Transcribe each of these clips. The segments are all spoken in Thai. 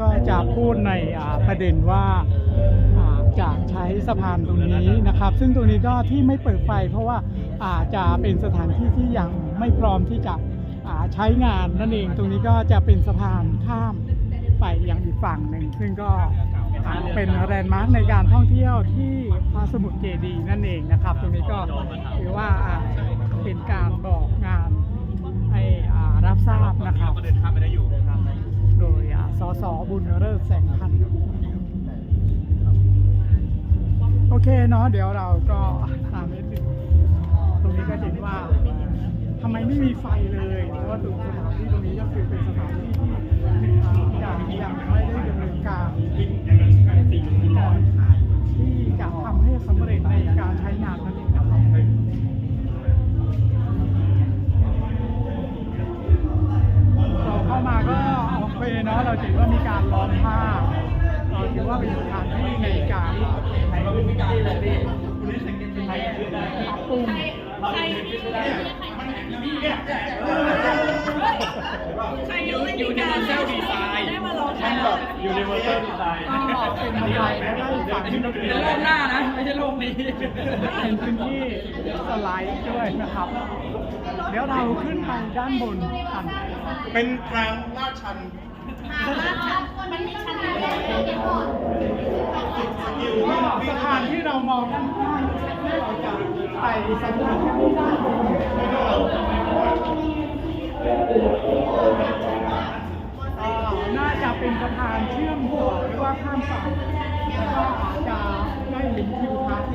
ก็จะพูดในประเด็นว่าอ่าจะใช้สะพานตรงนี้นะครับ ซึ่งตรงนี้ก็ที่ไม่เปิดไฟ เพราะว่าอาจจะเป็นสถานที่ที่ยังไม่พร้อมที่จะใช้งานนั่นเองตรงนี้ก็จะเป็นสะพานข้ามไปยังอีกฝั่งหนึ่งซึ่งก็อ่าเป็นแลนด์มาร์คในการท่องเที่ยวที่พระสมุทรเจดีนั่นเองนะครับ ตรงนี้ก็ถือว่าเป็นการบอกงานให้รับทราบนะครับโดย สสบุญเริศแสงพันธ์โอเคเนาะเดี๋ยวเราก็ตามนิดนึงตรงนี้ก็จะเห็นว่าทำไมไม่มีไฟเลยเพราะว่าตรงสถานที่ตรงนี้ก็คือเป็นสถานที่ที่อ่ายังยังไม่ได้ดำเนินการ เคเนาะเราถือว่ามีการล้อมผ้าเราถือว่าเป็นสถานที่ในการปรับปรุงใครยังไม่มีการ Universal Design ได้มาลองท่านแบบ Universal Design ก็เป็นบันไดและด้านฝั่งที่เราเป็นโลกหน้านะ ไม่ใช่โลกนี้เป็นพื้นที่สไลด์ด้วยนะครับ เดี๋ยวเราขึ้นไปด้านบนกันเป็นทางลาดชันมันมีชั้น สะพานที่เรามองด้านข้างเราจะไปสะพานที่ด้านบนอ่าน่าจะเป็นสะพานเชื่อมต่อหรือว่าข้ามฝั่งแล้วก็อาจจะได้เห็นทิวทัศน์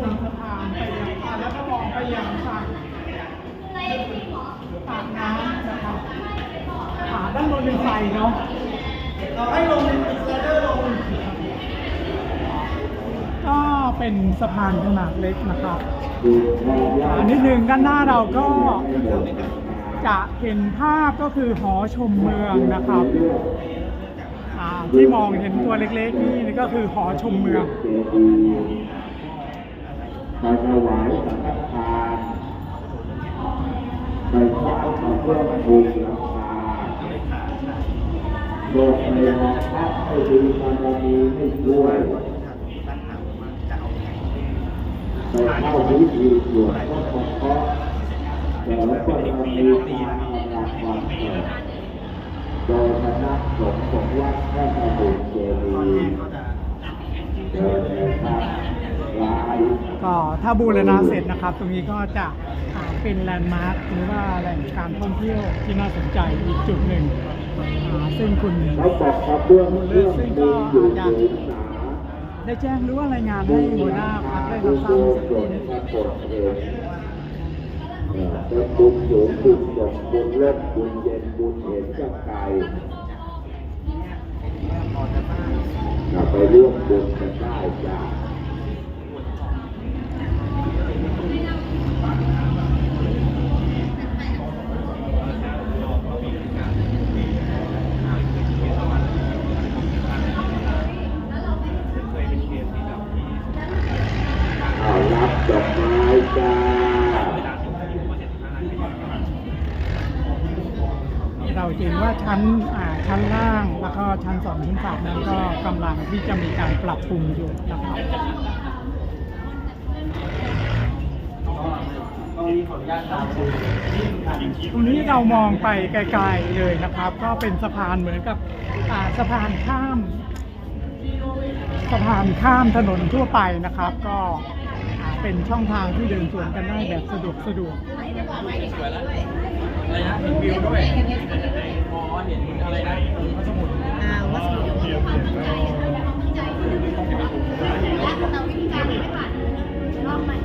บนสะพานไปยังแล้วก็มองไปยังฝั่งปากน้ำนะครับ อ่าด้านบนเป็นไฟเนาะเราให้ลงเป็นสไลเดอร์ลง ก็เป็นสะพานขนาดเล็กนะครับอันนิดนึงด้านหน้าเราก็จะเห็นภาพก็คือหอชมเมืองนะครับที่มองเห็นตัวเล็กๆนี่นี่ก็คือหอชมเมืองไปถวายสังฆทานไปขอเพื่อบูชา โลกในมองพระให้ดีบารมีให้ด้วยไปเข้าพิธีสวดก็ขอขอแต่แล้วก็จะมีการอำลาความเกิดโดยคณะสงฆ์ของวัดพระสมุเจดีย์เดินในทางลายก็ถ้าบูรณะเสร็จนะครับ ตรงนี้ก็จะเป็นแลนด์มาร์คหรือว่าแหล่งการท่องเที่ยวที่น่าสนใจอีกจุดหนึ่ง ซึ่งคุณเขาบอกกระเบื้องเรื่องดินอยู่สูงหนาได้แจ้งหรือว่ารายงานให้หัวหน้าพักได้รับทราบบุญเมื่อสักคส่รู่วนนี้ปรากฏเองเออเป็นบุญสูงบุญสงบุญเลิศบุญเย็นบุญเห็นจากไกลถ้าไปร่วมบุญกันได้จ้าเอารับดอกไม้จ้า เราเห็นว่าชั้นอ่าชั้นล่างแล้วก็ชั้นสองชั้นสามนั้นก็กำลังที่จะมีการปรับปรุงอยู่นะครับตรงนี้เรามองไปไกลๆเลยนะครับ ก็เป็นสะพานเหมือนกับอ่าสะพานข้ามสะพานข้ามถนนทั่วไปนะครับ ก็อ่าเป็นช่องทางที่เดินสวนกันได้แบบสะดวกสะดวก อะไรนะเห็นวิวด้วยอ๋อเห็นอะไรนะพระสมุทรอ่าวัสดุความตั้งใจแต่วิธีการไม่ผ่านรอบใหม่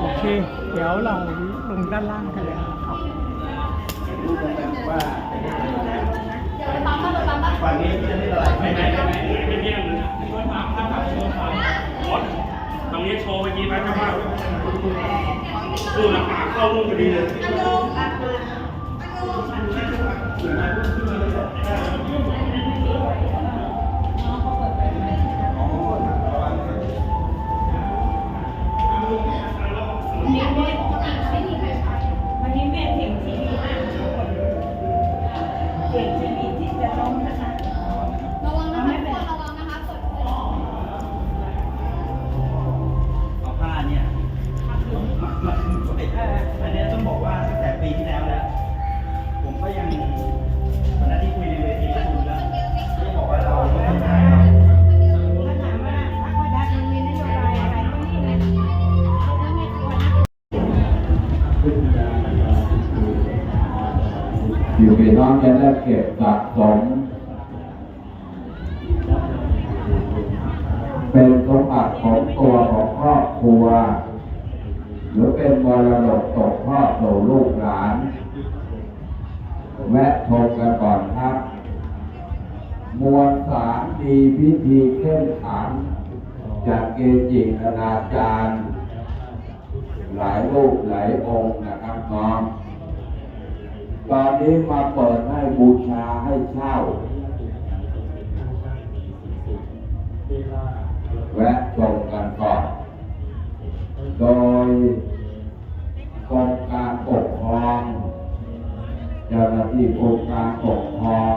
โอเค เดี๋ยวเราลงด้านล่างกันเลยนะครับวันนี้จะได้อะไรไม่ไม่ไม่ไม่เที่ยงนะ ตรงนี้โชว์เมื่อกี้ไหมครับว่าดูหลักฐานเข้ารูปพอดีเลย จิคณาจารย์หลายรูปหลายองค์นะครับน้องตอนนี้มาเปิดให้บูชาให้เช่า แวะชมกันก่อน โดยกรมการปกครองเจ้าหน้าที่กรมการปกครอง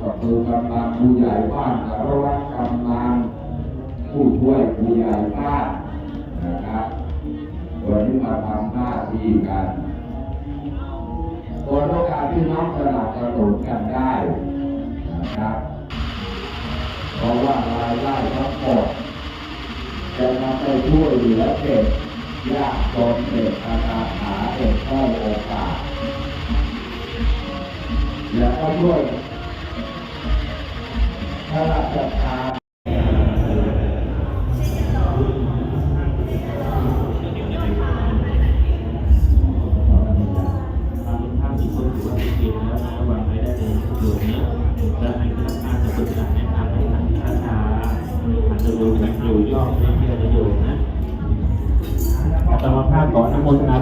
ก็คือกำนันผู้ใหญ่บ้านสารวัตรกำนัน ผู้ช่วยผู้ใหญ่บ้านนะครับวันนี้มาทำหน้าที่กันตัวต้อการที่น้องสนับสนุนกันได้นะครับเพราะว่ารายได้ทั้งหมดจะนำไปช่วยเหลือเด็กยากจนเด็กอนาถาเด็กด้อยโอกาสและก็ด้วยข้าเราชก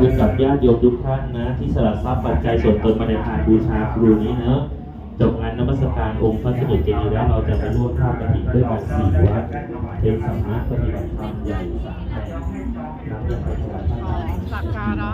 บุญกับญาติโยมทุกท่านนะ ที่สละทรัพย์ปัจจัยส่วนตนมาในทานบูชาครูนี้เนอะจบงานนมัสการองค์พระสมุทรเจดีย์แล้วเราจะไปร่วมทอดกฐินด้วยกันสี่วัดเป็นสำนักปฏิบัติธรรมใหญ่สามแห่งนำเรื่องไปถวายท่านสักการะ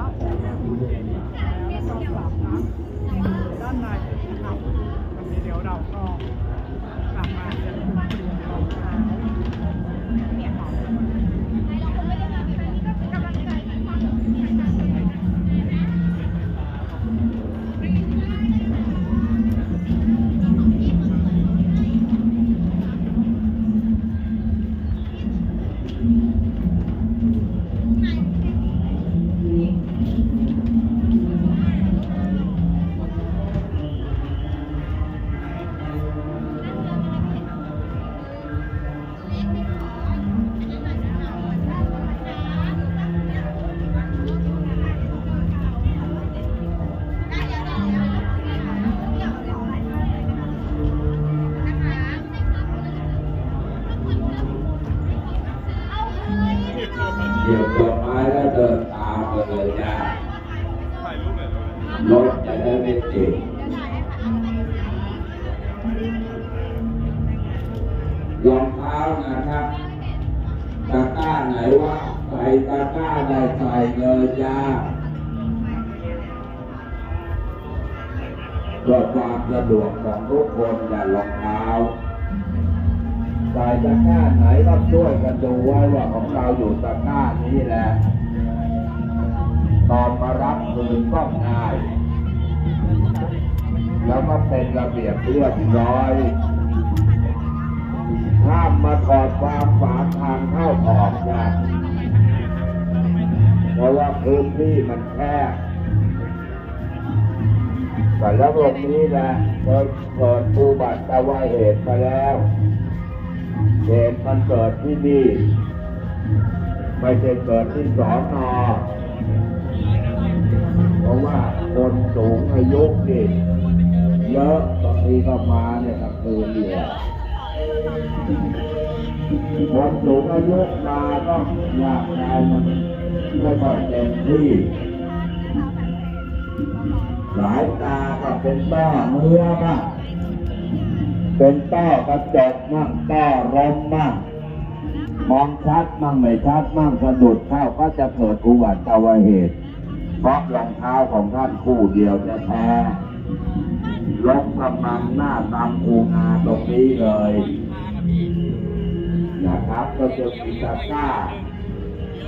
เกี่ยวดอกไม้แล้วเดินตามไปเลยจ้ารถจะได้ไม่ติดรองเท้านะครับตะกร้าไหนว่าใส่ตะกร้าใดใส่เลยจ้าเพื่อความสะดวกของทุกคนอย่ารองเท้าใส่ตะกร้าไหนก็ช่วยกันดูไว้ว่าของ เราอยู่ตะกร้านี้แหละ ตอนมารับคืนก็ง่าย แล้วก็เป็นระเบียบเรียบร้อย ห้ามมาถอดความฝาทางเข้าออกนะเพราะว่าพื้นที่มันแคบแต่แล้วตรงนี้แหละเคยเกิดอุบัติเหตุมาแล้ว เหตุมันเกิดที่นี่ ไม่ใช่เกิดที่สอนอเพราะว่าคนสูงอายุนี่เยอะบางทีก็มาเนี่ยกลางคืนเนี่ยคนสูงอายุมาก็อยากได้มันไม่ค่อยเต็มที่ หลายตาก็เป็นต้อเนื้อบ้างเป็นต้อกระจกมั่งต้อลมมั่ง มองชัดมั่งไม่ชัดมั่งสะดุดเข้าก็จะเกิดอุบัติเหตุ เพราะรองเท้าของท่านคู่เดียวจะแท้ลงกำลังหน้าตามคูงาตรงนี้เลยนะครับ ก็จะมีตะกร้า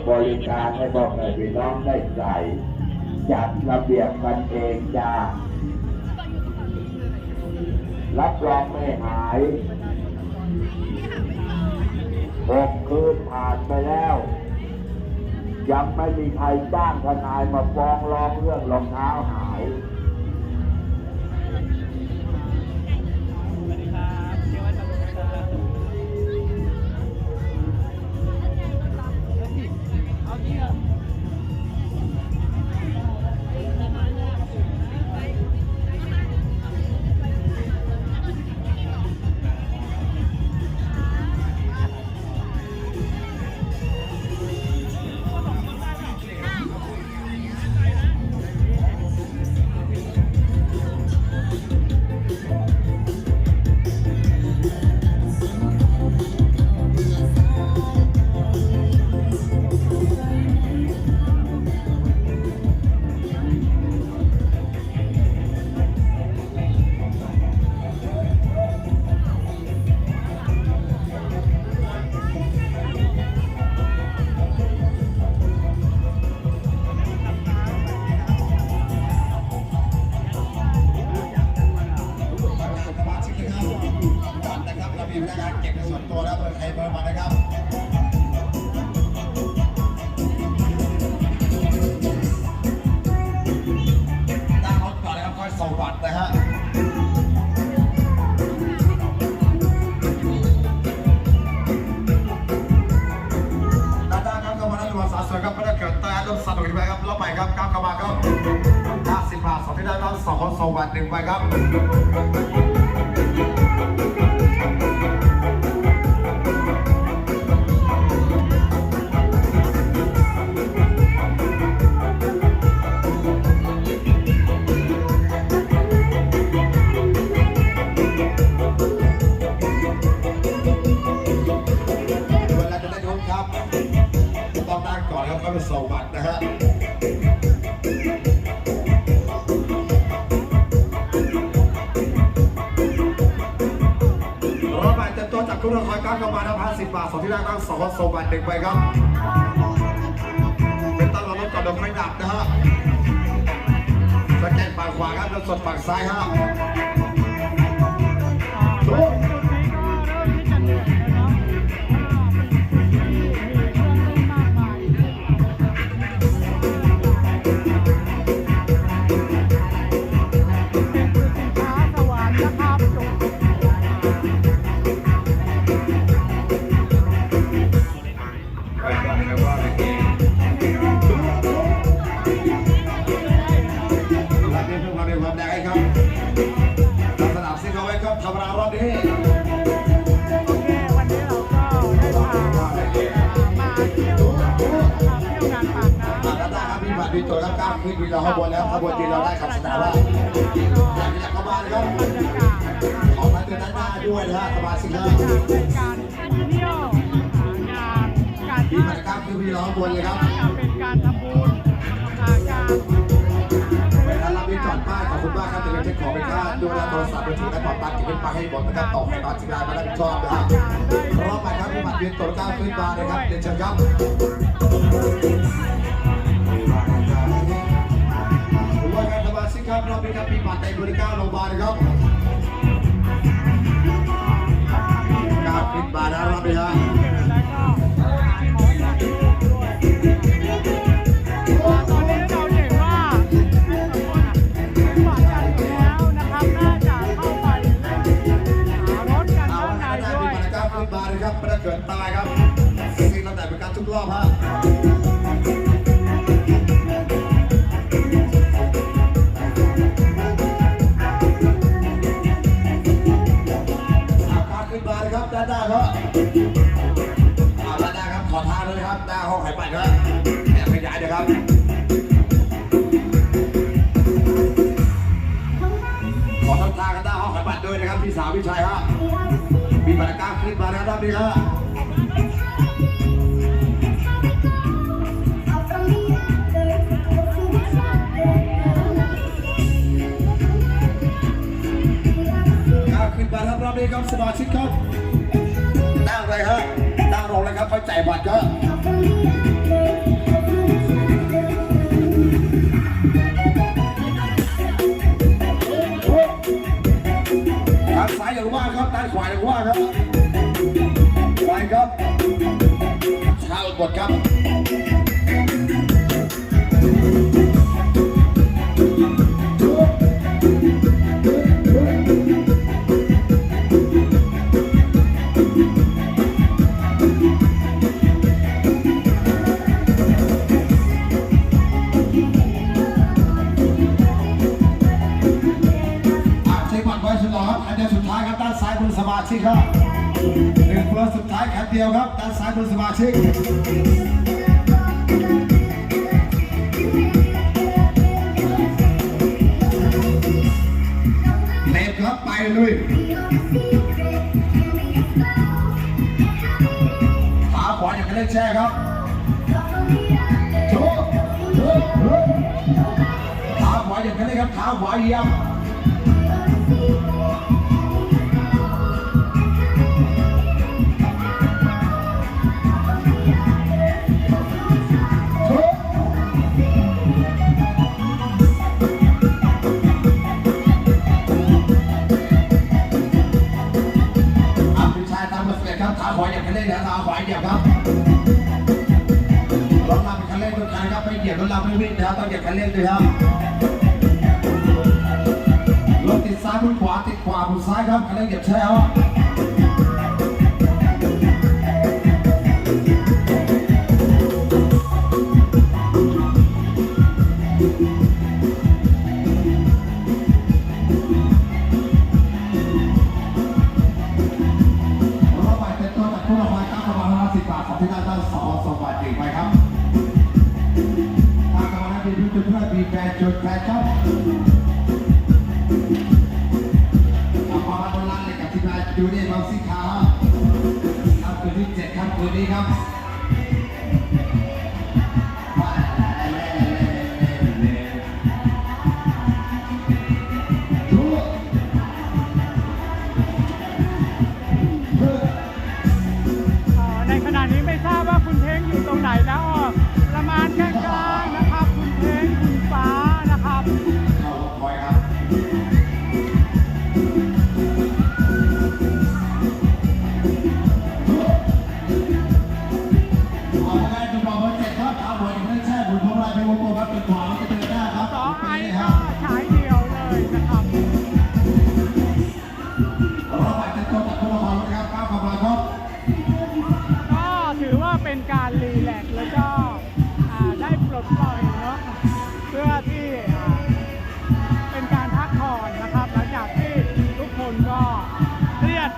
บริการให้บอกให้พี่น้องได้ใส่จัดระเบียบกันเองจ้ารับรองไม่หาย หกคืนผ่านไปแล้ว ยังไม่มีใครจ้างทนายมาฟ้องร้องเรื่องรองเท้าหาย นะครับ หนึ่งไปครับ พี่น้องบนเลยครับเป็นการทำบุญอาจารย์ปแล้วรับเล่นจอดป้ายขอบคุณมากครับแต่ยังเช็คขอเป็นรับดูแลโทรศัพท์มือถือและต่อตัดเก็บเป็นปากให้หมดนะครับต่อไปตอนจิรามาแล้ผิดชอบนะครับรอบไปครับมีบัตรเวียนตัวก้าวขึ้นมานะครับเดินเชิญครับครับเราเป็นครับพี่ปัตย์ในบริการโรงพยาบาลครับการปิดบาร์นะครับพี่ฮะ เกิดตายครับสิ่งต่างๆเป็นการทุกรอบฮะ lagi barang dah bila. Kaki barang dah bila kau sudah cik kau. Nang lagi ha, nang rong lagi kau cai bat kau. ทางซ้ายอย่างว่าครับด้านขวาอย่างว่าครับ ครับ ชาวอุบลครับ เดียวครับด้านซ้ายเป็สมาชิกเน็บครับไปลุยขาขวาอย่างเล่นแช่ครับขาขวาอย่างเล่นครับขาขวาเยียม ก็บรถเราไม่วิ่งนะครัต้องเก็บคันเล่นด้วยครับรถติดซ้ายคุณขวาติดขวาคุณซ้ายครับคันเล่นเก็บใช่รั 88.8ครับเอาความรักบนลันเลยกับทีมงานยูเนี่ยบางสีขาวครับคืนที่ 7 ครับคืนนี้ครับ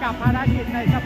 กับภารกิจในส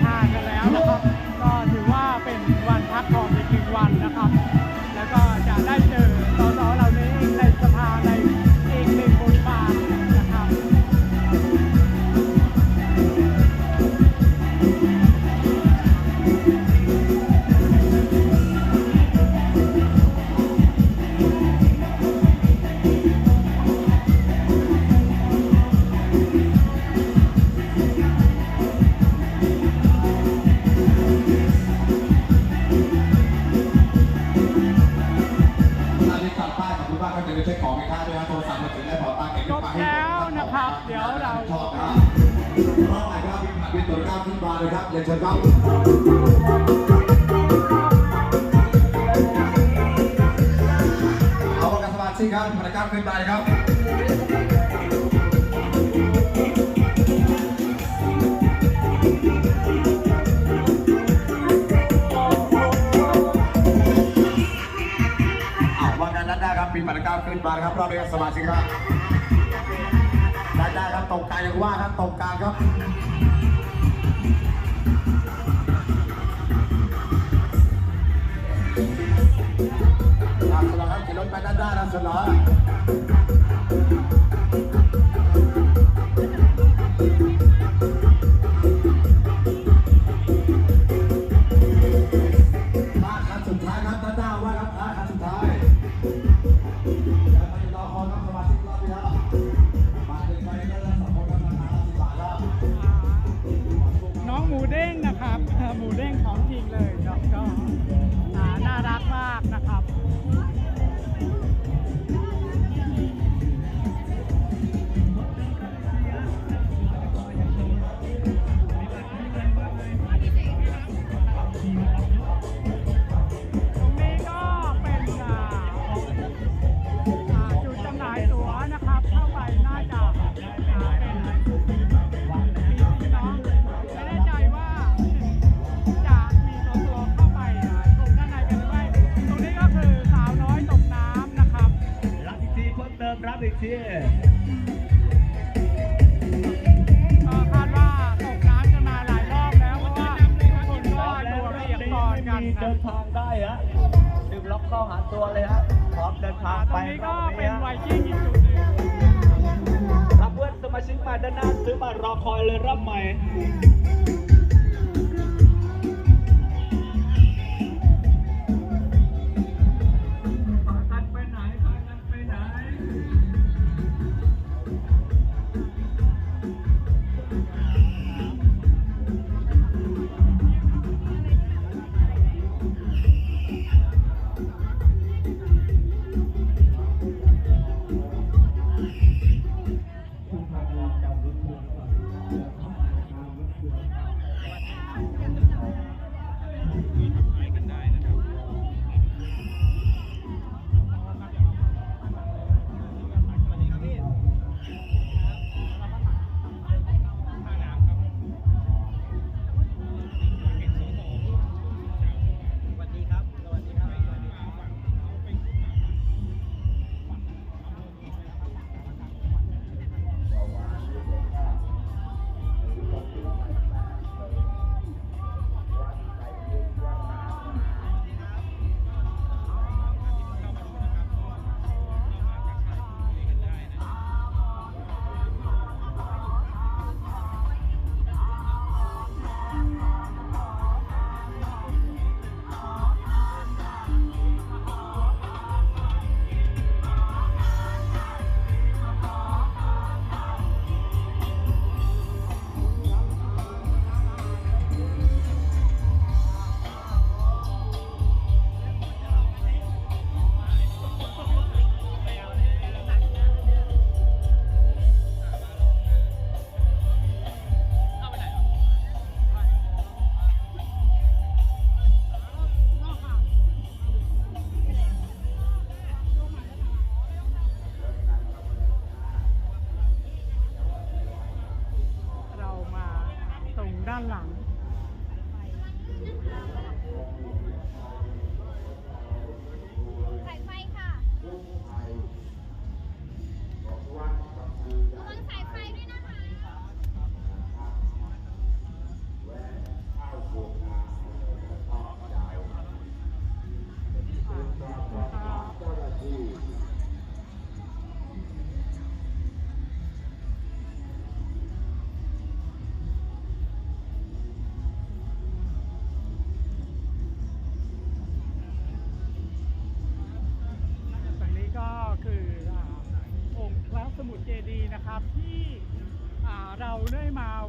แม่ค้ด้วยนะโทรศัพท์มาถึงได้บอกตาเก็บจบแล้วนะครับ เดี๋ยวเราชอบครับชอบนะครับเป็นตัวก้าวขึ้นมาเลยครับเดี๋ยวเชิญครับสมาชิกครับประกาศขึ้นไปครับ มันก้าวขึ้นมานครับเรอเนี้สมาชิกครับได้ครับตกกลางยังว่าครับตกกลางครับสุดหล่วครับขี่รถไปด้านหน้านสุดหล่อ คาดว่าตกน้ำกันมาหลายรอบแล้วว่าทุกคนก็ดูระเบียบก่เดินทางได้ฮะดึงล็อกเข้าหาตัวเลยฮะพร้อมเดินทางไปตรนนี้ก็เป็นไวกิ้งอีกจุดหนึ่งรับเพื่อนสมาชิกมาด้านหน้าซื้อมารอคอยเลยรับใหม่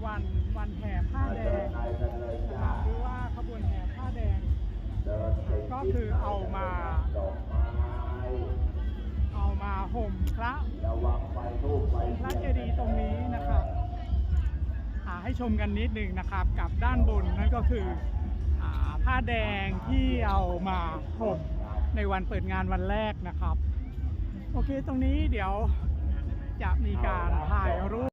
วันวันแห่ผ้าแดงนะครับหรือว่าขบวนแห่ผ้าแดง ก็คือเอามา เอามาห่มพระองค์พระเจดีย์ตรงนี้นะครับอ่าให้ชมกันนิดหนึ่งนะครับกับด้านบนนั่นก็คือผ้าแดงที่เอามาห่มในวันเปิดงานวันแรกนะครับ โอเคตรงนี้เดี๋ยวจะมีการถ่ายรูป